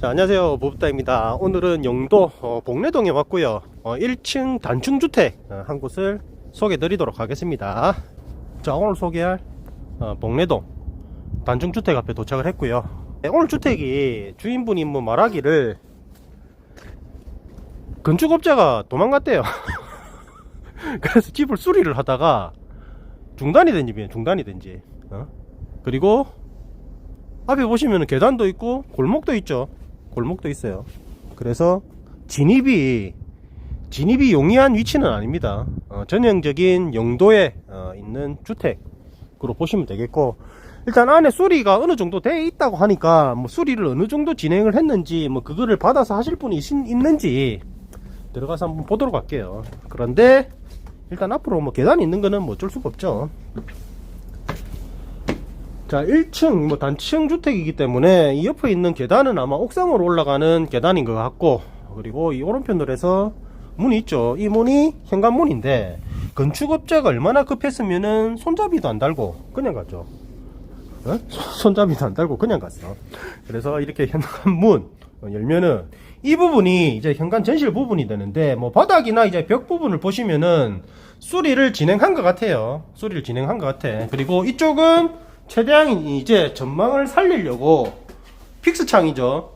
자, 안녕하세요. 보부다입니다. 오늘은 영도 어, 복내동에 왔고요. 어, 1층 단층주택 어, 한 곳을 소개해 드리도록 하겠습니다. 자, 오늘 소개할 어, 복내동 단층주택 앞에 도착을 했고요. 네, 오늘 주택이 주인분이 뭐 말하기를 건축업자가 도망갔대요. 그래서 집을 수리를 하다가 중단이 된 집이에요. 중단이 된 집. 어? 그리고 앞에 보시면 계단도 있고 골목도 있죠. 골목도 있어요. 그래서 진입이 진입이 용이한 위치는 아닙니다. 어, 전형적인 영도에 어, 있는 주택으로 보시면 되겠고 일단 안에 수리가 어느 정도 돼 있다고 하니까 뭐 수리를 어느 정도 진행을 했는지 뭐 그거를 받아서 하실 분이 있, 있는지 들어가서 한번 보도록 할게요. 그런데 일단 앞으로 뭐 계단이 있는 거는 뭐 어쩔 수가 없죠. 자, 1층, 뭐 단층 주택이기 때문에 이 옆에 있는 계단은 아마 옥상으로 올라가는 계단인 것 같고, 그리고 이 오른편으로 해서 문이 있죠. 이 문이 현관문인데, 건축업자가 얼마나 급했으면은 손잡이도 안 달고 그냥 갔죠. 어? 손잡이도 안 달고 그냥 갔어. 그래서 이렇게 현관문 열면은 이 부분이 이제 현관 전실 부분이 되는데 뭐 바닥이나 이제 벽 부분을 보시면은 수리를 진행한 것 같아요. 수리를 진행한 것 같아. 그리고 이쪽은 최대한 이제 전망을 살리려고 픽스 창이죠.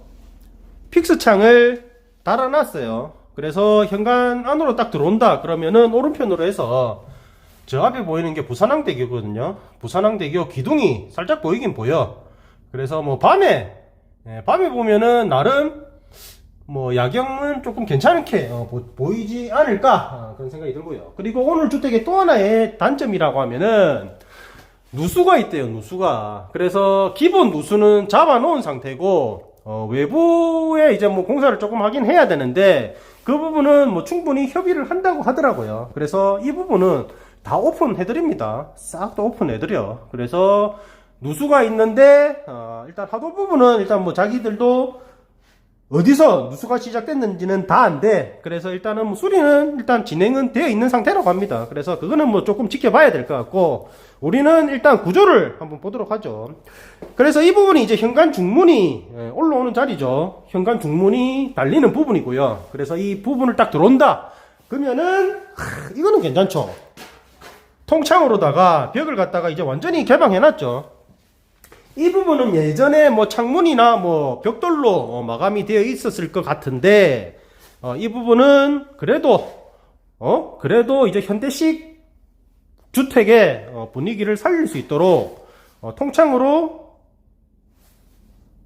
픽스 창을 달아놨어요. 그래서 현관 안으로 딱 들어온다 그러면은 오른편으로 해서 저 앞에 보이는 게 부산항대교거든요. 부산항대교 기둥이 살짝 보이긴 보여. 그래서 뭐 밤에 예, 밤에 보면은 나름 뭐 야경은 조금 괜찮게 어, 보, 이지 않을까 어, 그런 생각이 들고요. 그리고 오늘 주택의 또 하나의 단점이라고 하면은 누수가 있대요. 누수가. 그래서 기본 누수는 잡아 놓은 상태고 어, 외부에 이제 뭐 공사를 조금 하긴 해야 되는데 그 부분은 뭐 충분히 협의를 한다고 하더라고요. 그래서 이 부분은 다 오픈해 드립니다. 싹 다 오픈해 드려. 그래서 누수가 있는데 어, 일단 하도 부분은 일단 뭐 자기들도 어디서 누수가 시작됐는지는 다 안 돼. 그래서 일단은 뭐 수리는 일단 진행은 되어 있는 상태라고 합니다. 그래서 그거는 뭐 조금 지켜봐야 될 것 같고 우리는 일단 구조를 한번 보도록 하죠. 그래서 이 부분이 이제 현관 중문이 예, 올라오는 자리죠. 현관 중문이 달리는 부분이고요. 그래서 이 부분을 딱 들어온다. 그러면은 하, 이거는 괜찮죠. 통창으로다가 벽을 갖다가 이제 완전히 개방해 놨죠. 이 부분은 예전에 뭐 창문이나 뭐 벽돌로 어, 마감이 되어 있었을 것 같은데 어, 이 부분은 그래도 어 그래도 이제 현대식 주택의 어, 분위기를 살릴 수 있도록 어, 통창으로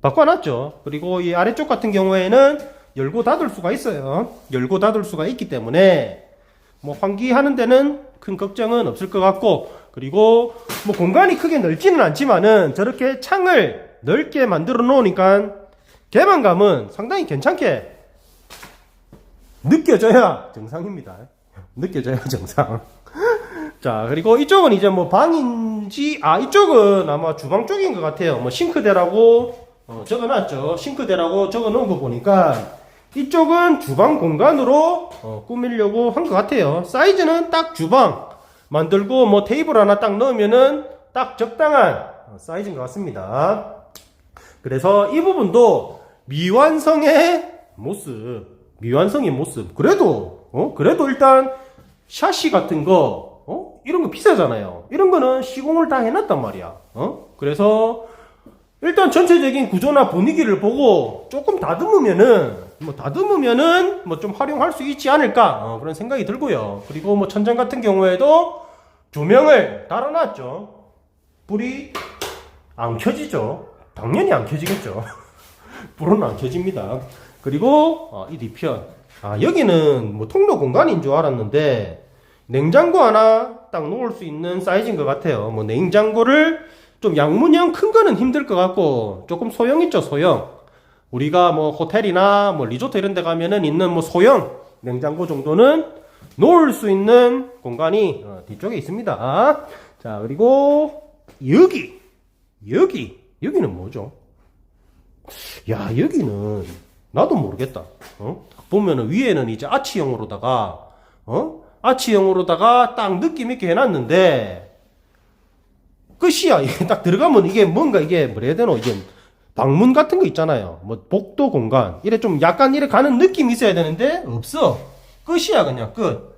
바꿔놨죠. 그리고 이 아래쪽 같은 경우에는 열고 닫을 수가 있어요. 열고 닫을 수가 있기 때문에 뭐 환기하는 데는 큰 걱정은 없을 것 같고 그리고 뭐 공간이 크게 넓지는 않지만은 저렇게 창을 넓게 만들어 놓으니까 개방감은 상당히 괜찮게 느껴져야 정상입니다. 느껴져야 정상. 자, 그리고 이쪽은 이제 뭐 방인지, 아, 이쪽은 아마 주방 쪽인 것 같아요. 뭐 싱크대라고 어, 적어 놨죠. 싱크대라고 적어 놓은 거 보니까 이쪽은 주방 공간으로 어, 꾸미려고 한 것 같아요. 사이즈는 딱 주방 만들고 뭐 테이블 하나 딱 넣으면은 딱 적당한 어, 사이즈인 것 같습니다. 그래서 이 부분도 미완성의 모습, 미완성의 모습. 그래도 어 그래도 일단 샤시 같은 거 어? 이런 거 비싸잖아요. 이런 거는 시공을 다 해놨단 말이야. 어? 그래서 일단 전체적인 구조나 분위기를 보고 조금 다듬으면은 뭐 다듬으면은 뭐 좀 활용할 수 있지 않을까 어, 그런 생각이 들고요. 그리고 뭐 천장 같은 경우에도 조명을 달아놨죠. 불이 안 켜지죠. 당연히 안 켜지겠죠. 불은 안 켜집니다. 그리고 어, 이 뒤편 아 여기는 뭐 통로 공간인 줄 알았는데 냉장고 하나 딱 놓을 수 있는 사이즈인 것 같아요. 뭐 냉장고를 좀 양문형 큰 거는 힘들 것 같고 조금 소형 있죠 소형. 우리가 뭐 호텔이나 뭐 리조트 이런 데 가면은 있는 뭐 소형 냉장고 정도는 놓을 수 있는 공간이 어, 뒤쪽에 있습니다. 자 그리고 여기 여기 여기는 뭐죠? 야 여기는 나도 모르겠다. 어? 딱 보면은 위에는 이제 아치형으로다가 어? 아치형으로다가 딱 느낌 있게 해놨는데 끝이야. 이게 딱 들어가면 이게 뭔가 이게 뭐라 해야 되노? 이게 방문 같은 거 있잖아요. 뭐 복도 공간 이래 좀 약간 이래 가는 느낌이 있어야 되는데 없어. 끝이야 그냥 끝.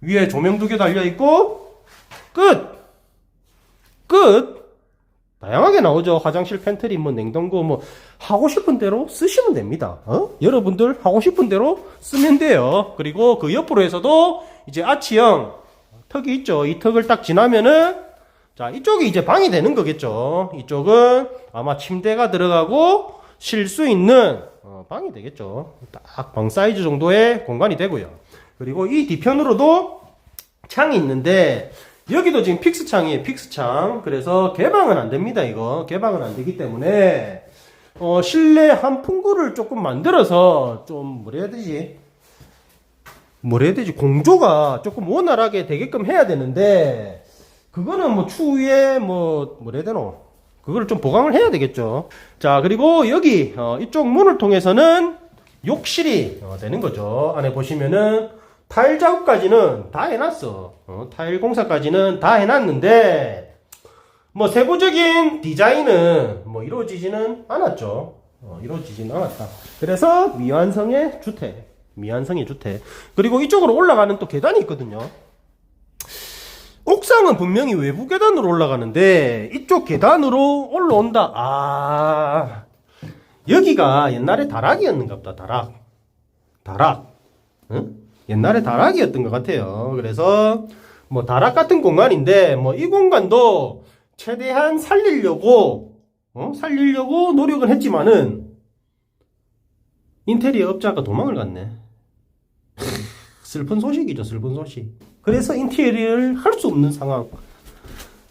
위에 조명 두 개 달려 있고 끝. 끝. 다양하게 나오죠. 화장실, 팬트리, 뭐 냉동고 뭐 하고 싶은 대로 쓰시면 됩니다. 어? 여러분들 하고 싶은 대로 쓰면 돼요. 그리고 그 옆으로 해서도 이제 아치형 턱이 있죠. 이 턱을 딱 지나면은 자 이쪽이 이제 방이 되는 거겠죠. 이쪽은 아마 침대가 들어가고 쉴 수 있는 어, 방이 되겠죠. 딱 방 사이즈 정도의 공간이 되고요. 그리고 이 뒤편으로도 창이 있는데 여기도 지금 픽스 창이에요. 픽스 창. 그래서 개방은 안 됩니다. 이거 개방은 안 되기 때문에 어, 실내 한 풍구를 조금 만들어서 좀 뭐라 해야 되지? 뭐라 해야 되지? 공조가 조금 원활하게 되게끔 해야 되는데 그거는 뭐 추후에 뭐 해야 되노? 그거를 좀 보강을 해야 되겠죠. 자 그리고 여기 어, 이쪽 문을 통해서는 욕실이 어, 되는 거죠. 안에 보시면은 타일 작업까지는 다 해놨어. 어, 타일 공사까지는 다 해놨는데 뭐 세부적인 디자인은 뭐 이루어지지는 않았죠. 어, 이루어지지는 않았다. 그래서 미완성의 주택, 미완성의 주택. 그리고 이쪽으로 올라가는 또 계단이 있거든요. 옥상은 분명히 외부 계단으로 올라가는데 이쪽 계단으로 올라온다. 아 여기가 옛날에 다락이었는가 보다. 다락, 다락. 응? 옛날에 다락이었던 것 같아요. 그래서 뭐 다락 같은 공간인데 뭐 이 공간도 최대한 살리려고 어? 살리려고 노력은 했지만은 인테리어 업자가 도망을 갔네. 슬픈 소식이죠, 슬픈 소식. 그래서 인테리어를 할 수 없는 상황.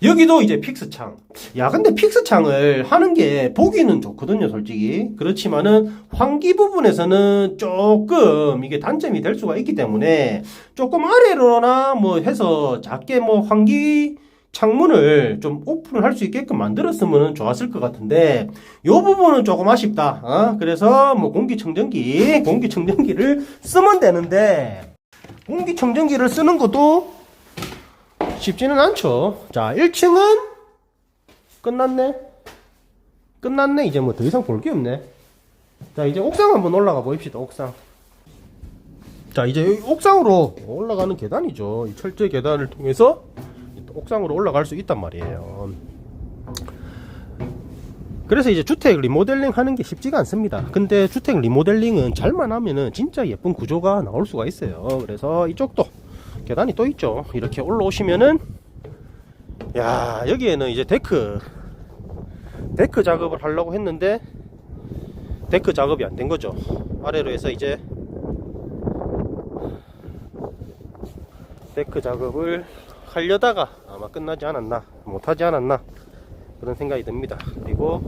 여기도 이제 픽스 창. 야, 근데 픽스 창을 하는 게 보기는 좋거든요, 솔직히. 그렇지만은 환기 부분에서는 조금 이게 단점이 될 수가 있기 때문에 조금 아래로나 뭐 해서 작게 뭐 환기 창문을 좀 오픈을 할 수 있게끔 만들었으면 좋았을 것 같은데 요 부분은 조금 아쉽다. 어? 그래서 뭐 공기청정기, 공기청정기를 쓰면 되는데 공기청정기를 쓰는 것도 쉽지는 않죠. 자, 1층은 끝났네. 끝났네. 이제 뭐 더 이상 볼 게 없네. 자, 이제 옥상 한번 올라가 보입시다. 옥상. 자, 이제 옥상으로 올라가는 계단이죠. 이 철제 계단을 통해서 옥상으로 올라갈 수 있단 말이에요. 그래서 이제 주택 리모델링 하는 게 쉽지가 않습니다. 근데 주택 리모델링은 잘만 하면은 진짜 예쁜 구조가 나올 수가 있어요. 그래서 이쪽도 계단이 또 있죠. 이렇게 올라오시면은 야 여기에는 이제 데크 데크 작업을 하려고 했는데 데크 작업이 안 된 거죠. 아래로 해서 이제 데크 작업을 하려다가 아마 끝나지 않았나 못하지 않았나 그런 생각이 듭니다. 그리고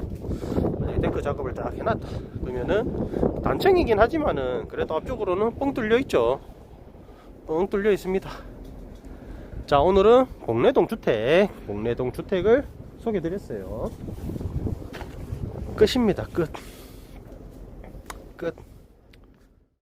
만약에 데크 작업을 딱 해놨다 그러면은 단층이긴 하지만은 그래도 앞쪽으로는 뻥 뚫려 있죠. 뻥 뚫려 있습니다. 자 오늘은 공내동 주택 공내동 주택을 소개해 드렸어요. 끝입니다. 끝. 끝.